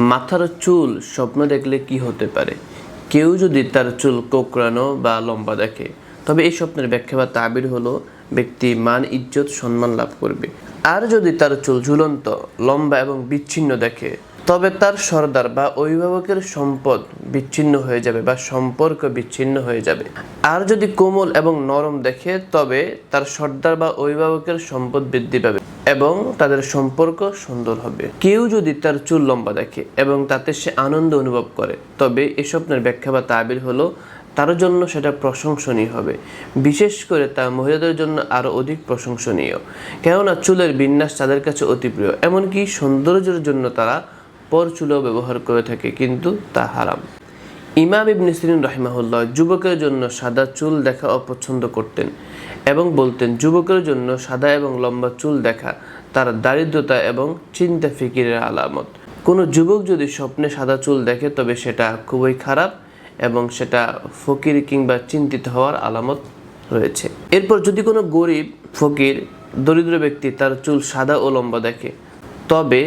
মাথার চুল স্বপ্ন দেখলে কি হতে পারে? কেউ যদি তার চুল কোকড়ানো বা লম্বা দেখে, তবে এই স্বপ্নের ব্যাখ্যা বা তাবির হলো ব্যক্তি মান, ইজ্জত, সম্মান লাভ করবে। আর যদি তার চুল ঝুলন্ত, লম্বা এবং বিচ্ছিন্ন দেখে, তবে তার সর্দার বা অভিভাবকের সম্পদ বিচ্ছিন্ন হয়ে যাবে বা সম্পর্ক বিচ্ছিন্ন হয়ে যাবে। আর যদি কোমল এবং নরম দেখে, তবে তার সর্দার বা অভিভাবকের সম্পদ বৃদ্ধি পাবে। এবং তাদের সম্পর্ক সুন্দর হবে। কেউ যদি তার চুল লম্বা দেখে এবং তাতে সে আনন্দ অনুভব করে, তবে এই স্বপ্নের ব্যাখ্যা বা তাবির হলো তার জন্য সেটা প্রশংসনীয় হবে। বিশেষ করে তা মহিলাদের জন্য আরও অধিক প্রশংসনীয়। কেননা চুলের বিন্যাস তাদের কাছে অতি প্রিয়, এমনকি সৌন্দর্যের জন্য তারা পর চুলও ব্যবহার করে থাকে, কিন্তু তা হারাম। ইমাম ইবনে সিরিন রাহিমাহুল্লাহ যুবকের জন্য সাদা চুল দেখা অপছন্দ করতেন। এবং বলতেন, যুবকের জন্য সাদা এবং লম্বা চুল দেখা তার দারিদ্রতা এবং চিন্তা ফিকিরের আলামত। কোনো যুবক যদি স্বপ্নে সাদা চুল দেখে তবে সেটা খুবই খারাপ এবং সেটা ফকির কিংবা চিন্তিত হওয়ার আলামত রয়েছে। এরপর যদি কোনো গরিব, ফকির, দরিদ্র ব্যক্তি তার চুল সাদা ও লম্বা দেখে, তবে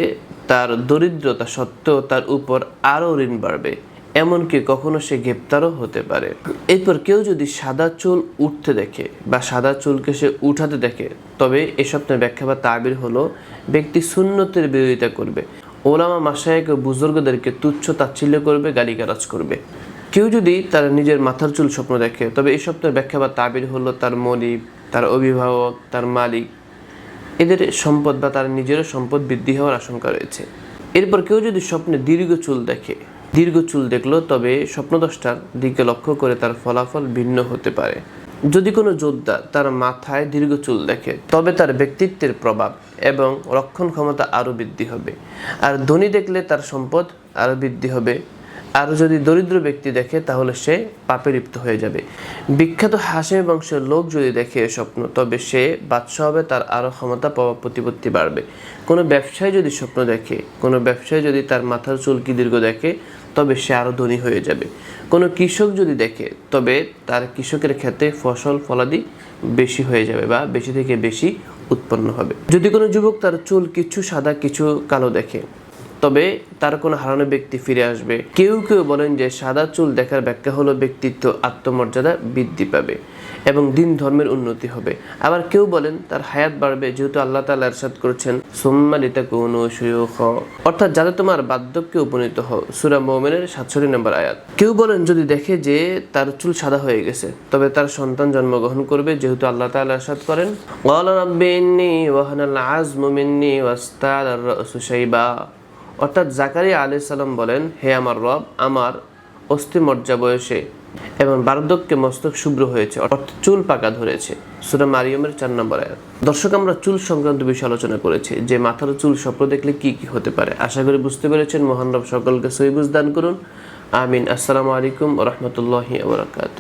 তার দরিদ্রতা সত্ত্বেও তার উপর আরও ঋণ বাড়বে। এমনকি কখনো সে গ্রেপ্তারও হতে পারে। এরপর কেউ যদি সাদা চুল উঠতে দেখে বা সাদা চুলকে সে উঠাতে দেখে, তবে এ স্বপ্নের ব্যাখ্যা বা তাবির হলো ব্যক্তি সুন্নতের বিরোধিতা করবে। ওলামা মাসায়ক ও বুজুর্গদেরকে তুচ্ছ তাচ্ছিল্য করবে, গালিগালাজ করবে। কেউ যদি তার নিজের মাথার চুল স্বপ্ন দেখে, তবে এই স্বপ্নের ব্যাখ্যা বা তাবির হলো তার মনিব, তার অভিভাবক, তার মালিক। এদের সম্পদ বা তার নিজেরও সম্পদ বৃদ্ধি হওয়ার আশঙ্কা রয়েছে। এরপর কেউ যদি স্বপ্নে দীর্ঘ চুল দেখে দীর্ঘ চুল দেখল, তবে স্বপ্নদষ্টার দিকে লক্ষ্য করে তার ফলাফল ভিন্ন হতে পারে। যদি কোনো যোদ্ধা তার মাথায় দীর্ঘ চুল দেখে, তবে তার ব্যক্তিত্বের প্রভাব এবং রক্ষণ ক্ষমতা আরও বৃদ্ধি হবে। আর ধনী দেখলে তার সম্পদ আরও বৃদ্ধি হবে। আর যদি দরিদ্র ব্যক্তি দেখে, তাহলে সে পাপে লিপ্ত হয়ে যাবে। বিখ্যাত হাসে বংশের লোক যদি দেখে এ স্বপ্ন, তবে সে বাদশাহ হবে, তার আরও ক্ষমতা, প্রভাব, প্রতিপত্তি বাড়বে। কোনো ব্যবসায়ী যদি স্বপ্ন দেখে, কোনো ব্যবসায়ী যদি তার মাথার চুলকি দীর্ঘ দেখে, তবে সে আরও ধনী হয়ে যাবে। কোনো কৃষক যদি দেখে, তবে তার কৃষকের ক্ষেত্রে ফসল, ফলাদি বেশি হয়ে যাবে বা বেশি থেকে বেশি উৎপন্ন হবে। যদি কোনো যুবক তার চুল কিছু সাদা, কিছু কালো দেখে তবে তার কোনো হারানো ব্যক্তি ফিরে আসবে। কেউ কেউ বলেন যে সাদা চুল দেখার ব্যাখ্যা হলো ব্যক্তিত্ব আত্মমর্যাদা বৃদ্ধি পাবে এবং দিন ধর্মের উন্নতি হবে। আবার কেউ বলেন তার হায়াত বাড়বে যেহেতু আল্লাহ তাআলা ইরশাদ করেছেন সুম্মালিতা কোনো সুয়ুখ অর্থাৎ যাতে তোমার বার্ধক্যে উপনীত হও। সূরা মুমিনের 67 নম্বর আয়াত। কেউ বলেন যদি দেখে যে তার চুল সাদা হয়ে গেছে, তবে তার সন্তান জন্মগ্রহণ করবে যেহেতু আল্লাহ তাআলা ইরশাদ করেন। ক্বালা রাব্বি ইন্নী ওয়াহানাল আযমু মিন্নী ওয়াস্তাল আর-রাসু শাইবা। অর্থাৎ জাকারিয়া আলি সাল্লাম বলেন, হে আমার রব, আমার অস্থি মর্যা বয়সে এবং বার্ধক্যে মস্তক শুভ্র হয়েছে, অর্থাৎ চুল পাকা ধরেছে। সুরা মারিয়মের চার নম্বর আয়াত। দর্শক, আমরা চুল সংক্রান্ত বিষয়ে আলোচনা করেছি, যে মাথার চুল স্বপ্ন দেখলে কি কি হতে পারে। আশা করি বুঝতে পেরেছেন, মহান রব সকলকে সহিবুজ দান করুন। আমিন। আসসালামু আলাইকুম রহমতুল্লাহি আবরাকাত